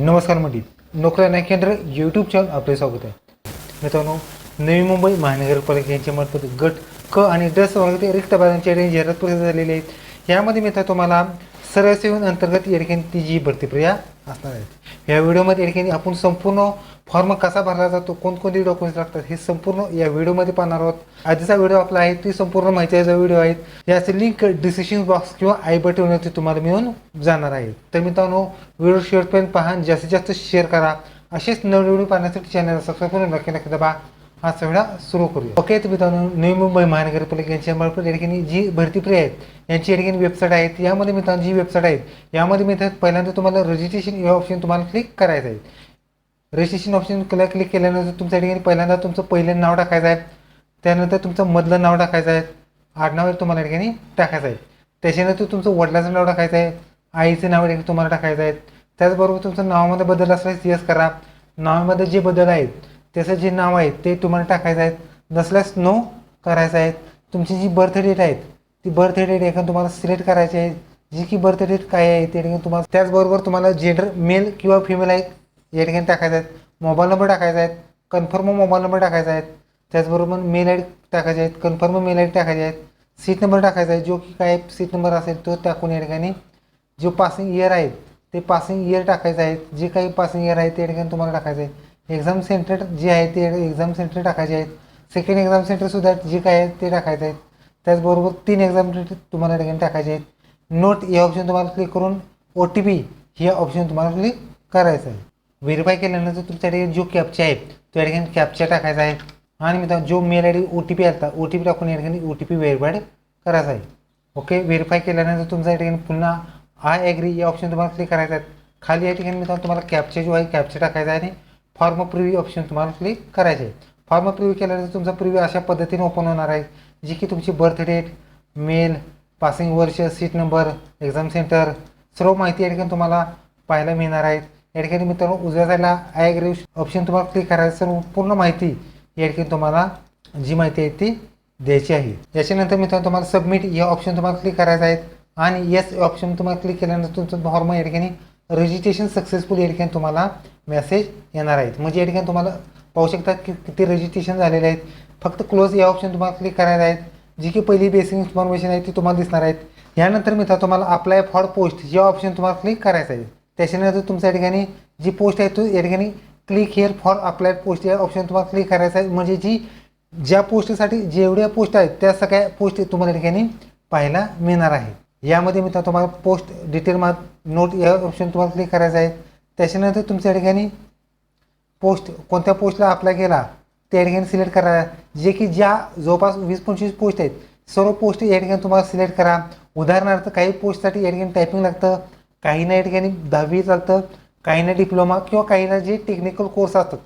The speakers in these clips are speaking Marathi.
नमस्कार मंडळी. नोकऱ्या नाही केंद्र यूट्यूब चॅनल आपले स्वागत आहे. मित्रांनो नवी मुंबई महानगरपालिका यांच्यामार्फत गट क आणि ड वर्गातील रिक्त पदांच्या जाहिरात प्रसिद्ध झालेली आहेत यामध्ये मित्र तुम्हाला सरळ सेवन अंतर्गत या ठिकाणी ती जी भरती प्रक्रिया असणार आहे. या व्हिडिओमध्ये या ठिकाणी आपण संपूर्ण फॉर्म कसा भरला जातो कोणकोणते डॉक्युमेंट्स लागतात हे संपूर्ण या व्हिडिओमध्ये पाहणार आहोत. आधीचा व्हिडिओ आपला आहे ती संपूर्ण माहितीचा व्हिडिओ आहे याचे लिंक डिस्क्रिप्शन बॉक्स किंवा आय बटनवरती तुम्हाला मिळून जाणार आहे. तर मित्रांनो व्हिडिओ शेअरपर्यंत पहा जास्तीत जास्त शेअर करा. असेच नवीन व्हिडिओ पाहण्यासाठी चॅनल सबस्क्राईब करून नक्की नक्की दबा. हा सगळा सुरू करूया. ओके तर मित्रांनो नवी मुंबई महानगरपालिका यांच्या मार्फत या ठिकाणी जी भरती प्रिय आहेत यांची या ठिकाणी वेबसाईट आहेत यामध्ये मित्रांनो जी वेबसाईट आहेत यामध्ये मित्रांनो पहिल्यांदा तुम्हाला रजिस्ट्रेशन हे ऑप्शन तुम्हाला क्लिक करायचं आहे. रजिस्ट्रेशन ऑप्शन क्लिक क्लिक केल्यानंतर तुमच्या ठिकाणी पहिल्यांदा तुमचं पहिलं नाव टाकायचं आहे त्यानंतर तुमचं मधलं नाव टाकायचं आहे आडनाव तुम्हाला या ठिकाणी टाकायचं आहे त्याच्यानंतर तुमचं वडिलाचं नाव टाकायचं आहे आईचं नाव ठिकाणी तुम्हाला टाकायचं आहे त्याचबरोबर तुमचं नावामध्ये बदल असल्यास यस करा. नावामध्ये जे बदल आहेत त्याचं जे नाव आहे ते तुम्हाला टाकायचं आहे. नसल्यास नो करायचं आहे. तुमची जी बर्थ डेट आहेत ती बर्थ डेट एखादं तुम्हाला सिलेक्ट करायची आहे. जी की बर्थ डेट काय आहे ते ठिकाणी तुम्हाला त्याचबरोबर तुम्हाला जेंडर मेल किंवा फिमेल आहे या ठिकाणी टाकायचं आहेत. मोबाईल नंबर टाकायचा आहेत. कन्फर्म मोबाईल नंबर टाकायचा आहेत. त्याचबरोबर मेल आय डी टाकायचे आहेत. कन्फर्म मेल आय डी टाकायचे आहेत. सीट नंबर टाकायचा आहे. जो की काय सीट नंबर असेल तो टाकून या ठिकाणी जो पासिंग इयर आहे ते पासिंग इयर टाकायचं आहे. जे काही पासिंग इयर आहे ते ठिकाणी तुम्हाला टाकायचं आहे. एक्झाम सेंटर जे आहे ते एक्झाम सेंटर टाकायचे आहेत. सेकंड एक्झाम सेंटरसुद्धा जे काय आहे ते टाकायचं आहेत. त्याचबरोबर तीन एक्झाम सेंटर तुम्हाला या ठिकाणी टाकायचे आहेत. नोट या ऑप्शन तुम्हाला क्लिक करून ओ टी पी हे ऑप्शन तुम्हाला क्लिक करायचं आहे. व्हेरीफाय केल्यानंतर तुमच्या ठिकाणी जो कॅपचा आहे तो या ठिकाणी कॅपचा टाकायचा आहे. आणि मित्रांनो जो mail I D O T P आला ओ टी पी टाकून या ठिकाणी ओ टी पी व्हेरीफाईड करायचा आहे. ओके व्हेरीफाय केल्यानंतर तुमच्या या ठिकाणी पुन्हा आय ॲग्री या ऑप्शन तुम्हाला क्लिक करायचा आहे. खाली या ठिकाणी मित्रांनो तुम्हाला कॅपचा जो आहे कॅपचा टाकायचा आहे आणि फॉर्म प्रिव्ह्यू ऑप्शन तुम्हाला क्लिक करायचे आहे. फॉर्म प्रिव्ह्यू केल्यानंतर तुमचा प्रिव्ह्यू अशा पद्धतीने ओपन होणार आहे जी की तुमची बर्थ डेट मेल पासिंग वर्ष सीट नंबर एक्झाम सेंटर सर्व माहिती या ठिकाणी तुम्हाला पाहायला मिळणार आहेत या ठिकाणी मित्रांनो उजव्या साईडला आय ॲग्री ऑप्शन तुम्हाला क्लिक करायचं सर्व पूर्ण माहिती या ठिकाणी तुम्हाला जी माहिती आहे ती द्यायची आहे. याच्यानंतर मित्रांनो तुम्हाला सबमिट या ऑप्शन तुम्हाला क्लिक करायचं आहे आणि येस ऑप्शन तुम्हाला क्लिक केल्यानंतर तुमचं फॉर्म या ठिकाणी रजिस्ट्रेशन सक्सेसफुल या ठिकाणी तुम्हाला मेसेज येणार आहेत. म्हणजे या ठिकाणी तुम्हाला पाहू शकता की किती रजिस्ट्रेशन झालेले आहेत. फक्त क्लोज या ऑप्शन तुम्हाला क्लिक करायचं आहेत. जी की पहिली बेसिक इन्फॉर्मेशन आहे ती तुम्हाला दिसणार आहेत. यानंतर मित्र तुम्हाला अप्लाय फॉर पोस्ट या ऑप्शन तुम्हाला क्लिक करायचं आहे. त्याच्यानंतर तुमच्या ठिकाणी जी पोस्ट आहे तो या ठिकाणी click here for apply post या ऑप्शन तुम्हाला क्लिक करायचं आहे. म्हणजे जी ज्या पोस्टसाठी जेवढ्या पोस्ट आहेत त्या सगळ्या पोस्ट तुम्हाला या ठिकाणी पाहायला मिळणार आहे. यामध्ये मित्र तुम्हाला पोस्ट डिटेल मा नोट या ऑप्शन तुम्हाला क्लिक करायचं आहे. त्याच्यानंतर तुमच्या ठिकाणी पोस्ट कोणत्या पोस्टला अप्लाय केला त्या ठिकाणी सिलेक्ट करा. जे की ज्या जवळपास वीस पंचवीस पोस्ट आहेत सर्व पोस्ट या ठिकाणी तुम्हाला सिलेक्ट करा. उदाहरणार्थ काही पोस्टसाठी या ठिकाणी टायपिंग लागतं. काहींना या ठिकाणी दहावी चालतं काहींना डिप्लोमा किंवा काहींना जे टेक्निकल कोर्स असतात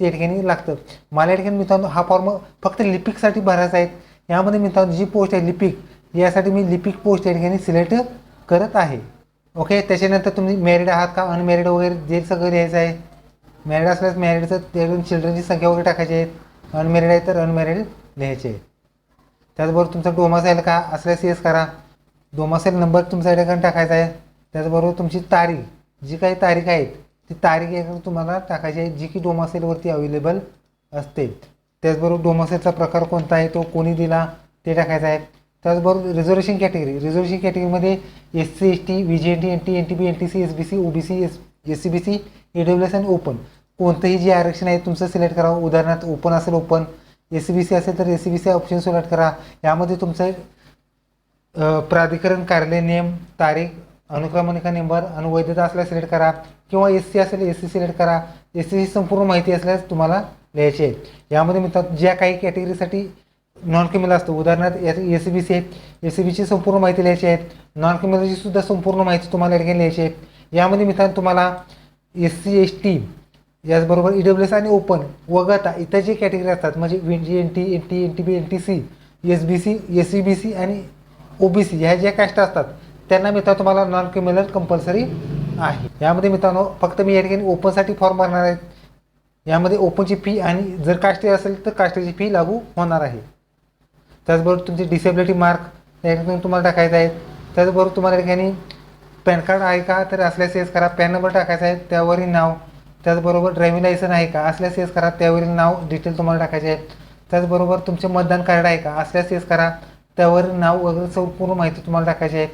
ते ठिकाणी लागतं मला या ठिकाणी मित्रांनो हा फॉर्म फक्त लिपिकसाठी भरायचा आहे. यामध्ये मित्रांनो जी पोस्ट आहे लिपिक यासाठी मी लिपिक पोस्ट या ठिकाणी सिलेक्ट करत आहे. ओके त्याच्यानंतर तुम्ही मॅरिड आहात का? अनमॅरिड वगैरे जे सगळं लिहायचं आहे. मॅरिड असल्यास मॅरिडचं त्यातून चिल्ड्रनची संख्या वगैरे टाकायची आहे. अनमॅरिड आहे तर अनमॅरिड लिहायचे आहे. त्याचबरोबर तुमचा डोमासाईल का? असल्यास येस करा. डोमासाईल नंबर तुमच्या ठिकाणी टाकायचा आहे. त्याचबरोबर तुमची तारीख जी काही तारीख आहेत ती तारीख एक तुम्हाला टाकायची आहे जी की डोमासेलवरती अवेलेबल असते. त्याचबरोबर डोमासेलचा प्रकार कोणता आहे तो कोणी दिला ते टाकायचा आहे. त्याचबरोबर रिझर्वेशन कॅटेगरी रिझर्वेशन कॅटेगरीमध्ये S C S T V J N T N T N T B N T C S B C O B C S S C B C A W S आणि ओपन कोणतंही जे आरक्षण आहे तुमचं सिलेक्ट करावं उदाहरणार्थ ओपन असेल open S C B C असेल तर S C B C option select करा. यामध्ये तुमचं प्राधिकरण कार्यालय नियम तारीख अनुक्रमणिका नंबर आणि वैधता असल्यास सिलेक्ट करा. किंवा एस सी असेल एस सी सिलेक्ट करा. एस सीची संपूर्ण माहिती असल्यास तुम्हाला लिहायची आहे. यामध्ये मित्रांनो ज्या काही कॅटेगरीसाठी नॉन क्रिमिनल असतो. उदाहरणार्थ एस सी बी सी आहेत. एस सी बीची संपूर्ण माहिती लिहायची आहे. नॉन क्रिमिनलची सुद्धा संपूर्ण माहिती तुम्हाला या ठिकाणी लिहायची आहे. यामध्ये मित्रांनो तुम्हाला एस सी एस टी याचबरोबर ई डब्ल्यू एस आणि ओपन वगळता इतर जे कॅटेगरी असतात म्हणजे win J N T N T N T B N T C S B C S C B C आणि ओ बी सी ह्या ज्या कास्ट असतात त्यांना मित्रांनो तुम्हाला नॉन क्रिमिनल कंपल्सरी आहे. यामध्ये मित्रांनो फक्त मी या ठिकाणी ओपनसाठी फॉर्म भरणार आहेत यामध्ये ओपनची फी आणि जर कास्टे असेल तर कास्टेची फी लागू होणार आहे. त्याचबरोबर तुमची डिसेबिलिटी मार्क या ठिकाणी तुम्हाला टाकायचं आहे त्याचबरोबर तुम्हाला या ठिकाणी पॅन कार्ड आहे का तर असल्यास येस करा. पॅन नंबर टाकायचा आहे त्यावरील नाव. त्याचबरोबर ड्रायव्हिंग लायसन आहे का असल्यास येस करा. त्यावरील नाव डिटेल तुम्हाला टाकायचे आहेत. त्याचबरोबर तुमचे मतदान कार्ड आहे का असल्यास येस करा. त्यावरील नाव वगैरे संपूर्ण माहिती तुम्हाला टाकायची आहे.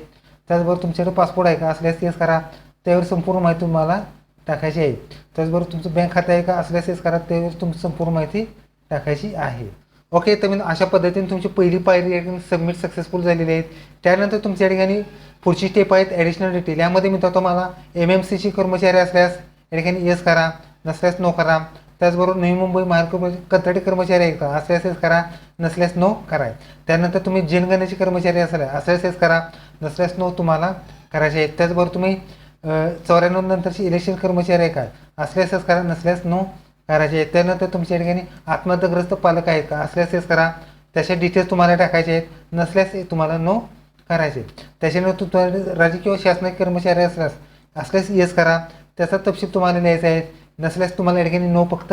त्याचबरोबर तुमच्याकडे पासपोर्ट आहे का? असल्यास तेच करा. त्यावर संपूर्ण माहिती तुम्हाला टाकायची आहे. त्याचबरोबर तुमचं बँक खातं आहे का? असल्यास तेच करा. त्यावर तुमची संपूर्ण माहिती टाकायची आहे. ओके तर मी अशा पद्धतीने तुमची पहिली पायरी या ठिकाणी सबमिट सक्सेसफुल झालेली आहे. त्यानंतर तुमच्या ठिकाणी पुढची स्टेप आहेत ॲडिशनल डिटेल यामध्ये मी तुम्हाला एम एम सीची कर्मचारी असल्यास या ठिकाणी येस करा. नसल्यास नो करा. त्याचबरोबर नवी मुंबई महानगर कंत्राटी कर्मचारी आहे का? असल्यास येस करा नसल्यास नो करा त्यानंतर तुम्ही जनगणनेचे कर्मचारी असाल असे असेच करा नसल्यास नो तुम्हाला करायचे आहेत. त्याचबरोबर तुम्ही चौऱ्याण्णव नंतरचे इलेक्शन कर्मचारी आहे का? असल्यास करा नसल्यास नो करायचे आहेत. त्यानंतर तुमच्या ठिकाणी आत्महत्याग्रस्त पालक आहेत का? असल्यास करा त्याचे डिटेल्स तुम्हाला टाकायचे आहेत. नसल्यास हे तुम्हाला नो करायचे त्याच्यानंतर तुम्हाला राजकीय किंवा शासनाचे कर्मचारी असल्यास असल्यास येस करा. त्याचा तपशील तुम्हाला लिहायचा आहे. नसल्यास तुम्हाला या ठिकाणी नो फक्त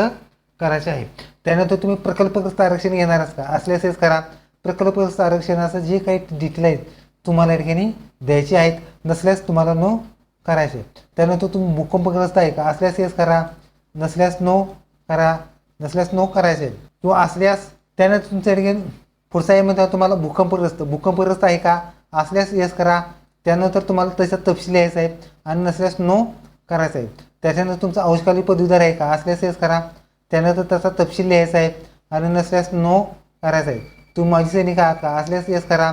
करायचे आहे. त्यानंतर तुम्ही प्रकल्पग्रस्त आरक्षण घेणारच का असल्यास येस करा. प्रकल्पग्रस्त आरक्षणाचं जे काही डिटेल आहेत तुम्हाला या ठिकाणी द्यायचे आहेत. नसल्यास तुम्हाला नो करायचे त्यानंतर तुम्ही भूकंपग्रस्त आहे का? असल्यास येस करा. नसल्यास नो करा. नसल्यास नो करायचे किंवा असल्यास त्यानंतर तुमच्या ठिकाणी पुढचा आहे तुम्हाला भूकंपग्रस्त भूकंपग्रस्त आहे का? असल्यास येस करा. त्यानंतर तुम्हाला त्याचा तपशील यायचा आहे आणि नसल्यास नो करायचा आहे त्याच्यानंतर तुमचा अंशकाली पदवीधर आहे का? असल्यास येस करा. त्यानंतर त्याचा तपशील लिहायचा आहे आणि नसल्यास नो करायचा आहे. तुम्ही माजी सैनिक आहात का? असल्यास येस करा.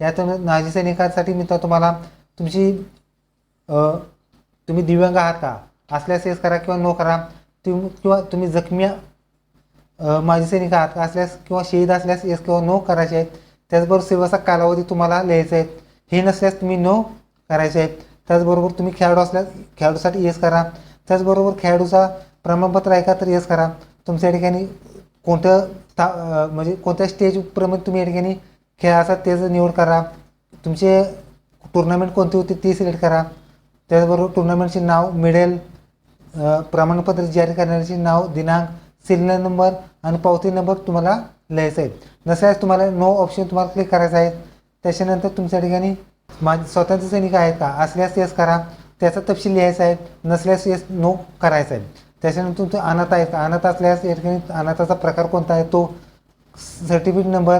यातून माजी सैनिकांसाठी मी तर तुम्हाला तुमची तुम्ही दिव्यांग आहात का? असल्यास येस करा किंवा नो करा. तुम किंवा तुम्ही जखमी माजी सैनिक आहात का? असल्यास किंवा शहीद असल्यास येस किंवा नो करायचे आहेत. त्याचबरोबर सेवाचा कालावधी तुम्हाला लिहायचा आहे. हे नसल्यास तुम्ही नो करायचे आहेत. त्याचबरोबर तुम्ही खेळाडू असल्यास खेळाडूसाठी येस करा. त्याचबरोबर खेळाडूचा प्रमाणपत्र आहे का तर येस करा. तुमच्या ठिकाणी कोणतं ता म्हणजे कोणत्या स्टेजप्रमाणे तुम्ही या ठिकाणी खेळाचा त्याचं निवड करा. तुमचे टुर्नामेंट कोणती होती ती सिलेक्ट करा. त्याचबरोबर टुर्नामेंटचे नाव मेडल प्रमाणपत्र जारी करण्याचे नाव दिनांक सिरियल नंबर आणि पावती नंबर तुम्हाला लिहायचा आहे नसल्यास तुम्हाला नो ऑप्शन तुम्हाला क्लिक करायचा आहे त्याच्यानंतर तुमच्या ठिकाणी माझे स्वतंत्र सैनिक आहेत का? असल्यास येस करा. त्याचा तपशील लिहायचा आहे. नसल्यास येस नो करायचा आहे. त्याच्यानंतर तुमचं अनाथ आहे का? अनाथ असल्यास या ठिकाणी अनाथाचा प्रकार कोणता आहे? तो सर्टिफिकेट नंबर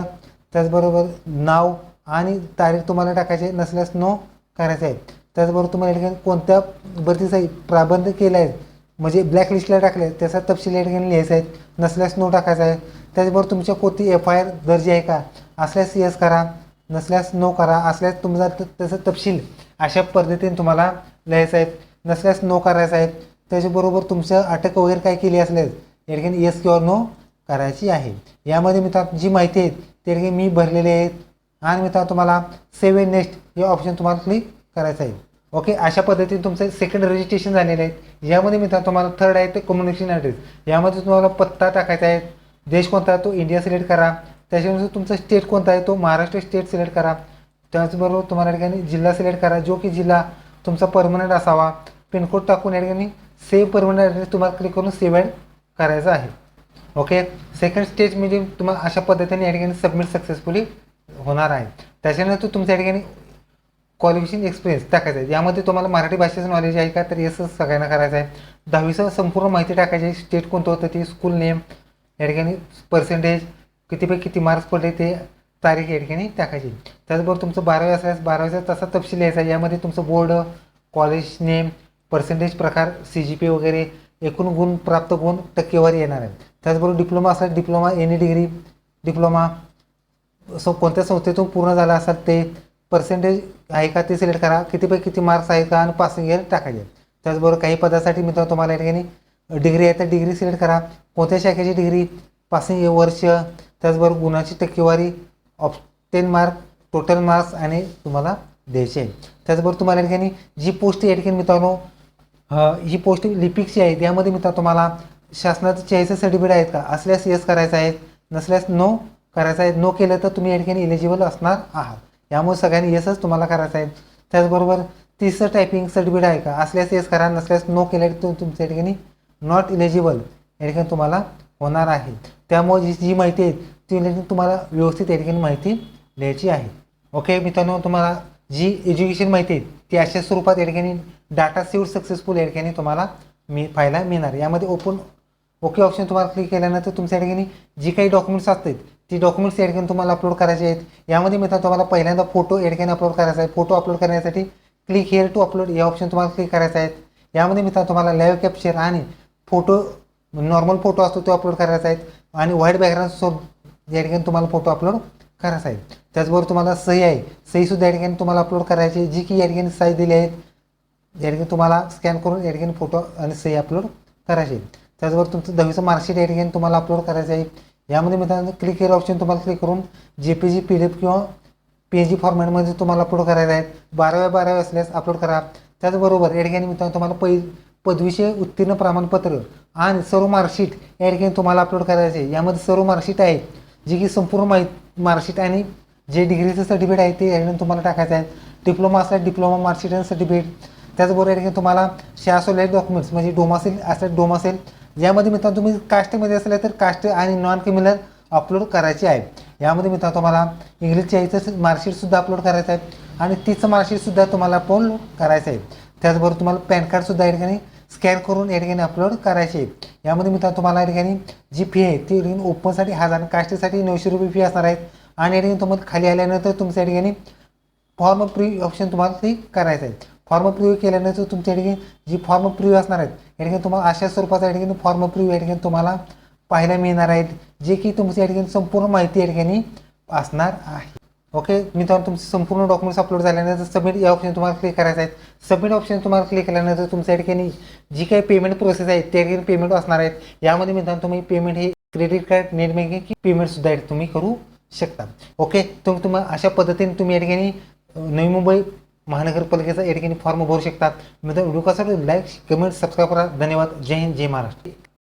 त्याचबरोबर नाव आणि तारीख तुम्हाला टाकायचे नसल्यास नो करायचं आहे. त्याचबरोबर तुम्हाला या ठिकाणी कोणत्या भरतीचा प्राबंध केला आहे. म्हणजे ब्लॅकलिस्टला टाकले त्याचा तपशील या ठिकाणी लिहायचा आहे. नसल्यास नो टाकायचा आहे. त्याचबरोबर तुमच्या कोणती एफ आय आर दर्जी आहे का? असल्यास येस करा. नसल्यास नो करा असल्यास तुमचा त्याचं तपशील अशा पद्धतीने तुम्हाला लिहायचा आहे. नसल्यास नो करायचं आहे. त्याच्याबरोबर तुमचं अटक वगैरे काय केली असल्यास या ठिकाणी येस किंवा नो करायची आहे. यामध्ये मित्रांनो जी माहिती आहे ते ठिकाणी मी भरलेली आहेत आणि मित्रांनो तुम्हाला सेव्ह नेक्स्ट हे ऑप्शन तुम्हाला क्लिक करायचं आहे. ओके अशा पद्धतीने तुमचं सेकंड रजिस्ट्रेशन झालेलं आहे. यामध्ये मित्रांनो तुम्हाला थर्ड आहे ते कम्युनिकेशन ॲड्रेस यामध्ये तुम्हाला पत्ता टाकायचा आहे. देश कोणता तो इंडिया सिलेक्ट करा. त्याच्यानुसार तुमचा स्टेट कोणता आहे? तो महाराष्ट्र स्टेट सिलेक्ट करा. त्याचबरोबर तुम्हाला या ठिकाणी जिल्हा सिलेक्ट करा. जो की जिल्हा तुमचा परमनंट असावा. पिनकोड टाकून या ठिकाणी सेव्ह परमनंट ॲड्रेस तुम्हाला क्लिक करून सेव्ह ॲड करायचा आहे. ओके सेकंड स्टेज म्हणजे तुम्हाला अशा पद्धतीने या ठिकाणी सबमिट सक्सेसफुली होणार आहे. त्याच्यानंतर तुमच्या या ठिकाणी क्वालिफिकेशन एक्सपिरियन्स टाकायचं आहे. यामध्ये तुम्हाला मराठी भाषेचं नॉलेज आहे का? तर येसच सगळ्यांना करायचं आहे. दहावीचं संपूर्ण माहिती टाकायची आहे. स्टेट कोणतं होतं? ते स्कूल नेम या ठिकाणी पर्सेंटेज कितीपैकी किती मार्क्स पडले ते तारीख या ठिकाणी टाकायची. त्याचबरोबर तुमचं बारावी असल्यास बारावीचा तसा तपशील यायचा. आहे यामध्ये तुमचं बोर्ड कॉलेज नेम पर्सेंटेज प्रकार सी जी पी वगैरे एकूण गुण प्राप्त गुण टक्केवारी येणार आहे. त्याचबरोबर डिप्लोमा असल्यास diploma any degree diploma so कोणत्या संस्थेतून पूर्ण झाला असाल ते पर्सेंटेज आहे का ते सिलेक्ट करा. कितीपैकी किती मार्क्स आहेत का आणि पासिंग इयर टाकायचे. त्याचबरोबर काही पदासाठी मित्रांनो तुम्हाला या ठिकाणी डिग्री आहे तर डिग्री सिलेक्ट करा. कोणत्या शाखेची डिग्री पासिंग वर्ष त्याचबरोबर गुणाची टक्केवारी ऑप्टेन मार्क टोटल मार्क्स आणि तुम्हाला द्यायचे. आहे त्याचबरोबर तुम्हाला या ठिकाणी जी पोस्ट या ठिकाणी मित्रांनो ही पोस्ट लिपिकची आहे त्यामध्ये मित्रांनो तुम्हाला शासनाचं चाळीसचं सर्टिफिकेट आहेत का? असल्यास येस करायचं आहे नसल्यास नो करायचं आहे नो केलं तर तुम्ही या ठिकाणी इलिजिबल असणार आहात. यामुळे सगळ्यांनी येसच तुम्हाला करायचं आहे त्याचबरोबर तिसरं टायपिंग सर्टिफिकेट आहे का? असल्यास येस करा नसल्यास नो केलं तर तुमच्या ठिकाणी नॉट इलिजिबल या ठिकाणी तुम्हाला होणार आहे. त्यामुळे जी जी माहिती आहे ती म्हणजे तुम्हाला व्यवस्थित या ठिकाणी माहिती द्यायची आहे. ओके मित्रांनो तुम्हाला जी एज्युकेशन माहिती आहे ती अशा स्वरूपात या ठिकाणी डाटा सेव्ह सक्सेसफुल या ठिकाणी तुम्हाला मी पाहायला मिळणार. यामध्ये ओपन ओके ऑप्शन तुम्हाला क्लिक केल्यानंतर तुमच्या ठिकाणी जी काही डॉक्युमेंट्स असतात ती डॉक्युमेंट्स या ठिकाणी तुम्हाला अपलोड करायचे आहेत. यामध्ये मित्रांनो तुम्हाला पहिल्यांदा फोटो या ठिकाणी अपलोड करायचा आहे. फोटो अपलोड करण्यासाठी क्लिक हेअर टू अपलोड या ऑप्शन तुम्हाला क्लिक करायचा आहे. यामध्ये मित्रांनो तुम्हाला लाईव्ह कॅप्चर आणि फोटो नॉर्मल फोटो असतो तो अपलोड करायचा आहे. आणि व्हाईट बॅकग्राऊंडसोबत या ठिकाणी तुम्हाला फोटो अपलोड करायचा आहे. त्याचबरोबर तुम्हाला सही आहे. सहीसुद्धा या ठिकाणी तुम्हाला अपलोड करायची आहे. जी की या ठिकाणी साईज दिली आहेत. या ठिकाणी तुम्हाला स्कॅन करून या ठिकाणी फोटो आणि सही अपलोड करायचे आहे. त्याचबरोबर तुमचं दहावीचं मार्कशीट या ठिकाणी तुम्हाला अपलोड करायचं आहे. यामध्ये मित्रांनो क्लिक केलं ऑप्शन तुम्हाला क्लिक करून J P G P D F किंवा पी एच जी फॉर्मॅटमध्ये तुम्हाला अपलोड करायचं आहे. बाराव्या बाराव्या असल्यास अपलोड करा. त्याचबरोबर या ठिकाणी मित्रांनो तुम्हाला पै पदवीचे उत्तीर्ण प्रमाणपत्र आणि सर्व मार्कशीट या ठिकाणी तुम्हाला अपलोड करायचे. आहे यामध्ये सर्व मार्कशीट आहेत जी की संपूर्ण माहिती मार्कशीट आणि जे डिग्रीचं सर्टिफिकेट आहे ते या ठिकाणी तुम्हाला टाकायचं आहे डिप्लोमा असल्यास डिप्लोमा मार्कशीट आणि सर्टिफिकेट त्याचबरोबर या ठिकाणी तुम्हाला शासोलाईट डॉक्युमेंट्स म्हणजे डोमासेल असतात डोमासेल यामध्ये मित्रांनो तुम्ही कास्टमध्ये असल्या तर कास्ट आणि नॉन क्रिमिनल अपलोड करायचे आहे यामध्ये मित्रांनो तुम्हाला इंग्लिशच्या याचं मार्कशीटसुद्धा अपलोड करायचं आहे. आणि तिचं मार्कशीटसुद्धा तुम्हाला अपलोड करायचं आहे. त्याचबरोबर तुम्हाला पॅन कार्डसुद्धा या ठिकाणी स्कॅन करून या ठिकाणी अपलोड करायचे यामध्ये मित्रांनो तुम्हाला या ठिकाणी जी फी आहे ती ठिकाणी ओपनसाठी हजार कास्टसाठी नऊशे रुपये फी असणार आहेत आणि या ठिकाणी तुम्हाला खाली आल्यानंतर तुमच्या या ठिकाणी फॉर्म प्री ऑप्शन तुम्हाला ते करायचं आहे फॉर्म प्रिव्ह्यू केल्यानंतर तुमच्या ठिकाणी जी फॉर्म प्रिव्ह्यू असणार आहेत या ठिकाणी तुम्हाला अशा स्वरूपाचा या ठिकाणी फॉर्म प्रिव्ह्यू या ठिकाणी तुम्हाला पाहायला मिळणार आहेत जे की तुमच्या या ठिकाणी संपूर्ण माहिती या ठिकाणी असणार आहे ओके मित्रांनो तुमचे संपूर्ण डॉक्युमेंट्स अपलोड झाल्यानंतर सबमिट या ऑप्शन तुम्हाला क्लिक करायचं आहे सबमिट ऑप्शन तुम्हाला क्लिक केल्यानंतर तुमच्या या ठिकाणी जी काही पेमेंट प्रोसेस आहे त्या ठिकाणी पेमेंट असणार आहेत. यामध्ये मित्रांनो तुम्ही पेमेंट हे क्रेडिट कार्ड नेट बँकिंग की पेमेंटसुद्धा तुम्ही करू शकता. ओके तर तुम्हाला अशा पद्धतीने तुम्ही या ठिकाणी नवी मुंबई महानगरपालिकेचा या ठिकाणी फॉर्म भरू शकतात मित्रांनो व्हिडिओ कसा लाईक कमेंट सबस्क्राईब करा. धन्यवाद. जय हिंद जय महाराष्ट्र.